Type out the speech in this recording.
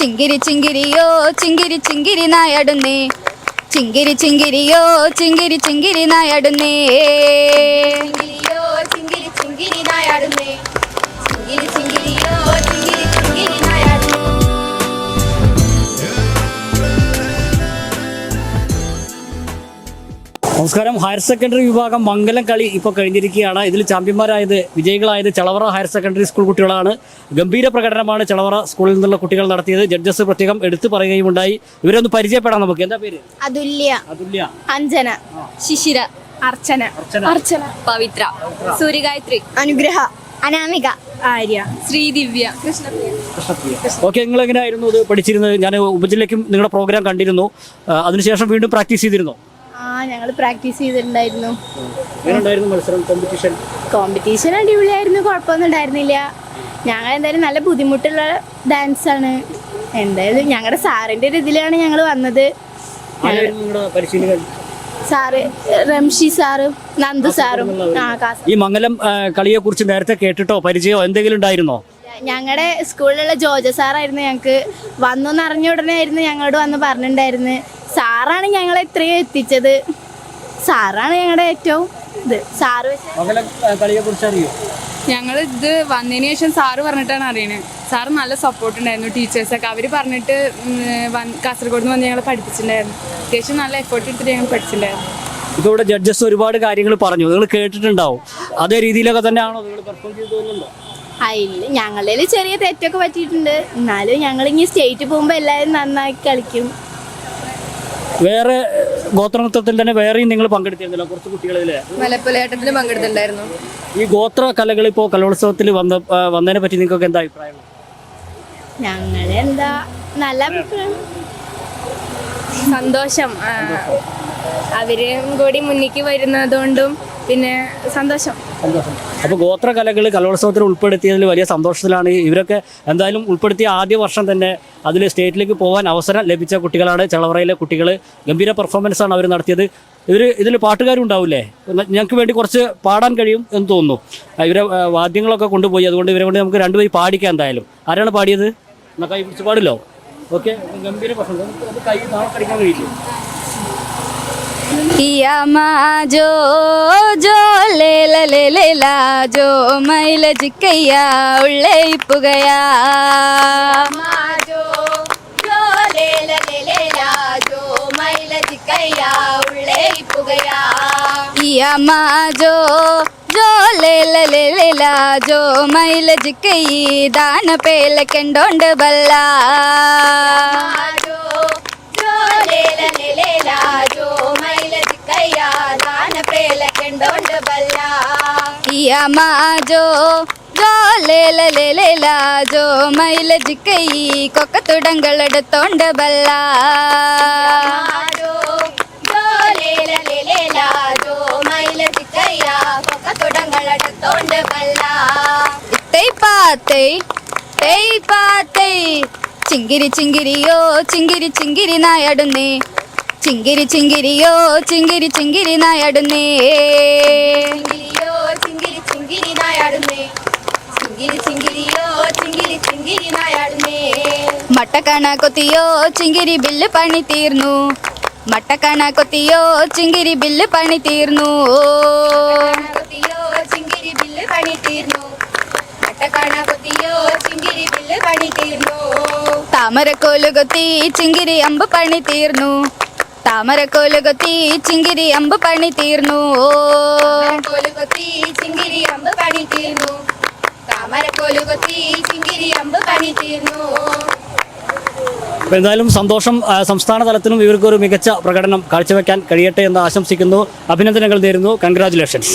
ചിങ്കിരി ചിങ്കിരിയോ ചിങ്കിരി ചിങ്കിരി നായടുന്നേ. ചിങ്കിരി ചിങ്കിരിയോ ചിങ്കിരി ചിങ്കിരി നായടുന്നേ. ചിങ്കിരിയോ ചിങ്കിരി ചിങ്കിരി നായാടുന്നേ. നമസ്കാരം. ഹയർ സെക്കൻഡറി വിഭാഗം മംഗലം കളി ഇപ്പോൾ കഴിഞ്ഞിരിക്കുകയാണ്. ഇതിൽ ചാമ്പ്യന്മാരായത് വിജയികളായത് ചളവറ ഹയർ സെക്കൻഡറി സ്കൂൾ കുട്ടികളാണ്. ഗംഭീര പ്രകടനമാണ് ചളവറ സ്കൂളിൽ നിന്നുള്ള കുട്ടികൾ നടത്തിയത്. ജഡ്ജസ് പ്രത്യേകം എടുത്തു പറയുകയുണ്ടായി ഇവരെ ഒന്ന് പരിചയപ്പെടാം നമുക്ക്. എന്താ പേര്? അതുല്യ. അതുല്യ. അഞ്ജന. ശിശിര. അർച്ചന. അർച്ചന. അർച്ചന. പവിത്ര. സൂര്യഗായത്രി. അനുഗ്രഹ. അനാമിക. ആര്യ. ശ്രീദിവ്യ. ഓക്കെ നിങ്ങൾ എങ്ങനെയായിരുന്നു ഇത് പഠിച്ചിരുന്നത്? ഞാൻ ഉപജില്ലയ്ക്കും നിങ്ങളുടെ പ്രോഗ്രാം കണ്ടിരുന്നു. അതിനുശേഷം വീണ്ടും പ്രാക്ടീസ് ചെയ്തിരുന്നോ? ആ ഞങ്ങൾ പ്രാക്ടീസ് ചെയ്തിട്ടുണ്ടായിരുന്നു. മത്സരം? കോമ്പറ്റീഷൻ കോമ്പറ്റീഷൻ അടിപൊളിയായിരുന്നു കുഴപ്പമൊന്നും ഉണ്ടായിരുന്നില്ല. ഞങ്ങൾ എന്തായാലും നല്ല ബുദ്ധിമുട്ടുള്ള ഡാൻസ് ആണ്. എന്തായാലും ഞങ്ങളുടെ സാറിന്റെ ഒരു ഇതിലാണ് ഞങ്ങൾ വന്നത്. സാറ് റംഷി സാറും നന്ദു സാറും ആ കാസ ഈ മംഗലം കളിയെ കുറിച്ച് നേരത്തെ കേട്ടിട്ടോ പരിചയമോ എന്തെങ്കിലും ഉണ്ടായിരുന്നോ? ഞങ്ങളുടെ സ്കൂളിലുള്ള ജോജ സാറായിരുന്നു ഞങ്ങൾക്ക് വന്നു അറിഞ്ഞ ഉടനെ ആയിരുന്നു ഞങ്ങളോട് വന്ന് പറഞ്ഞിട്ടുണ്ടായിരുന്നു. സാറാണ് ഞങ്ങളെ ഇത്രയും എത്തിച്ചത്. സാറാണ് ഞങ്ങളുടെ ഏറ്റവും ഇത്. സാറ് കളിയെ കുറിച്ച് അറിയോ? ഞങ്ങൾ ഇത് വന്നതിന് ശേഷം സാറ് പറഞ്ഞിട്ടാണ് അറിയണത് സാറ് നല്ല സപ്പോർട്ട് ഉണ്ടായിരുന്നു ടീച്ചേഴ്സൊക്കെ. അവർ പറഞ്ഞിട്ട് കാസർഗോഡ് നിന്ന് വന്ന് ഞങ്ങളെ പഠിപ്പിച്ചിട്ടുണ്ടായിരുന്നു. അത്യാവശ്യം നല്ല എഫേർട്ട് എടുത്തിട്ട് ഞങ്ങൾ പഠിച്ചിട്ടുണ്ടായിരുന്നു. ഇപ്പോൾ ഇവിടെ ജഡ്ജസ് ഒരുപാട് കാര്യങ്ങൾ പറഞ്ഞു. നിങ്ങൾ കേട്ടിട്ടുണ്ടാവും. അതേ രീതിയിലൊക്കെ തന്നെയാണോ നിങ്ങൾ പെർഫോം ചെയ്തു അതിൽ ഞങ്ങളിൽ ചെറിയ തെറ്റൊക്കെ പറ്റിയിട്ടുണ്ട്. എന്നാലും ഞങ്ങൾ ഇനി സ്റ്റേറ്റ് പോകുമ്പോൾ എല്ലാവരും നന്നായി കളിക്കും. വേറെ ഗോത്രനൃത്തത്തിൽ തന്നെ വേറെയും നിങ്ങൾ പങ്കെടുത്തിരുന്നില്ല കുറച്ച് കുട്ടികളിലെ. മലപ്പുലേട്ടത്തിൽ പങ്കെടുത്തിട്ടുണ്ടായിരുന്നു. ഈ ഗോത്ര കലകൾ ഇപ്പോൾ കലോത്സവത്തിൽ വന്ന വന്നതിനെ പറ്റി നിങ്ങൾക്ക് എന്താ അഭിപ്രായം ഞങ്ങളെന്താ നല്ല അഭിപ്രായം. സന്തോഷം. അവരും കൂടി മുന്നിക്ക് വരുന്നതുകൊണ്ടും പിന്നെ സന്തോഷം. സന്തോഷം. അപ്പോൾ ഗോത്ര കലകൾ കലോത്സവത്തിൽ ഉൾപ്പെടുത്തിയതിൽ വലിയ സന്തോഷത്തിലാണ്. ഇവരൊക്കെ എന്തായാലും ഉൾപ്പെടുത്തിയ ആദ്യ വർഷം തന്നെ അതിൽ സ്റ്റേറ്റിലേക്ക് പോകാൻ അവസരം ലഭിച്ച കുട്ടികളാണ്. ചളവറയിലെ കുട്ടികൾ ഗംഭീര പെർഫോമൻസ് ആണ് അവർ നടത്തിയത്. ഇവർ ഇതിൽ പാട്ടുകാരും ഉണ്ടാവില്ലേ ഞങ്ങൾക്ക് വേണ്ടി കുറച്ച് പാടാൻ കഴിയും എന്ന് തോന്നുന്നു. ഇവരെ വാദ്യങ്ങളൊക്കെ കൊണ്ടുപോയി. അതുകൊണ്ട് ഇവരെ കൊണ്ട് നമുക്ക് രണ്ടുപേരും പാടിക്കാം എന്തായാലും. ആരാണ് പാടിയത്? എന്നാൽ കൈ പിടിച്ച് പാടില്ലോ. ഓക്കെ. ഗംഭീര പ്രശ്നം കൈ നാളെ കഴിക്കാൻ കഴിയില്ലേ? કિયામાં જો જો લેલા લેલા જો મહિલા જીકૈયા ઉલ્લે ઇપ્પુ ગયા જો જો લેલા લેલા જો મહિલા જીકૈયા ઉલ્લે ઇપ્પુ ગયા કિયામાં જો જો લેલા લેલા જો મહિલા જીકૈ દાન પેલ કેંડોંડ બલ્લા మాజో ஜோலேலலேலேலாஜோ மயில ஜிக்கை கொக்க துடங்களோட தோண்டபல்லா பாத்தை தெய் பாத்தை சிங்கிரி சிங்கிரியோ சிங்கிரி சிங்கிரி நாயடுனே சிங்கிரி சிங்கிரியோ சிங்கிரி சிங்கிரி நாயடுனே ചിങ്കിരി നായാടുന്നേ. ചിങ്കിരി ചിങ്കിരിയോ ചിങ്കിരി ചിങ്കിരി നായാടുന്നേ. മട്ടക്കണ കൊത്തിയോ ചിങ്കിരി ബില്ല് പണി തീർന്നു. മട്ടക്കണ കൊത്തിയോ ചിങ്കിരി ബില്ല് പണി തീർന്നു. കൊത്തിയോ ചിങ്കിരി ബില്ല് പണി തീർന്നു. കൊത്തിയോ ചിങ്കിരി ബില്ല് പണി തീർന്നു. താമരക്കോൽ കൊത്തി ചിങ്കിരി അമ്പ് പണി തീർന്നു. താമരക്കോൽ കൊത്തി ചിങ്കിരി അമ്പ് പണി തീർന്നു. കോലുകൊത്തി ചിങ്കിരി അമ്പ് പണി തീർന്നു. താമര കൊത്തി ചിങ്കിരി അമ്പ് പണി തീർന്നു. അപ്പോൾ എന്തായാലും സന്തോഷം സംസ്ഥാന തലത്തിലും ഇവർക്ക് ഒരു മികച്ച പ്രകടനം കാഴ്ചവെക്കാൻ കഴിയട്ടെ എന്ന് ആശംസിക്കുന്നു. അഭിനന്ദനങ്ങൾ നേരുന്നു. കൺഗ്രാറ്റുലേഷൻസ്